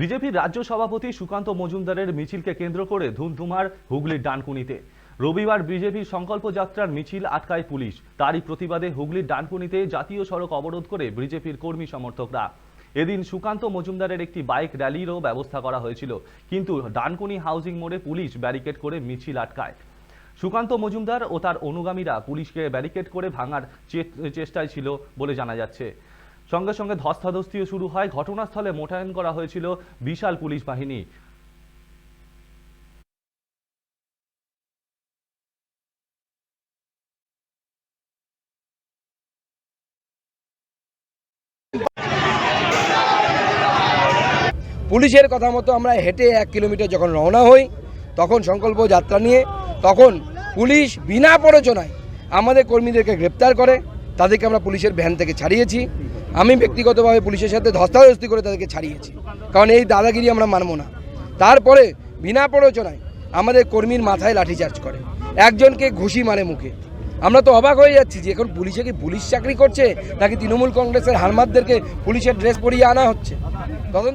বিজেপির রাজ্য সভাপতি সুকান্ত মজুমদারের মিছিলকে কেন্দ্র করে ধুমধুমার হুগলির ডানকুনিতে। রবিবার বিজেপির সংকল্প যাত্রার মিছিল আটকায় পুলিশ। তারই প্রতিবাদে হুগলির ডানকুনিতে জাতীয় সড়ক অবরোধ করে বিজেপির কর্মী সমর্থকরা। এদিন সুকান্ত মজুমদারের একটি বাইক র্যালিরও ব্যবস্থা করা হয়েছিল। কিন্তু ডানকুনি হাউজিং মোড়ে পুলিশ ব্যারিকেড করে মিছিল আটকায়। সুকান্ত মজুমদার ও তার অনুগামীরা পুলিশকে ব্যারিকেড করে ভাঙার চেষ্টায় ছিল বলে জানা যাচ্ছে। সঙ্গে সঙ্গে ধস্তাধস্তিও শুরু হয়। ঘটনাস্থলে মোতায়েন করা হয়েছিল বিশাল পুলিশ বাহিনী। পুলিশের কথা মতো আমরা হেঁটে এক কিলোমিটার যখন রওনা হই, তখন সংকল্প যাত্রা নিয়ে, তখন পুলিশ বিনা প্ররোচনায় আমাদের কর্মীদেরকে গ্রেপ্তার করে। তাদেরকে আমরা পুলিশের ভ্যান থেকে ছাড়িয়েছি। আমি ব্যক্তিগতভাবে পুলিশের সাথে ধস্তাধস্তি করে তাদেরকে ছাড়িয়েছি। কারণ এই দাদাগিরি আমরা মানব না। তারপরে বিনা প্ররোচনায় আমাদের কর্মীর মাথায় লাঠিচার্জ করে। একজনকে ঘুষি মারে মুখে। আমরা তো অবাক হয়ে যাচ্ছি যে এখন পুলিশে কি পুলিশ চাকরি করছে, নাকি তৃণমূল কংগ্রেসের হারমাতদেরকে পুলিশের ড্রেস পরিয়ে আনা হচ্ছে? তখন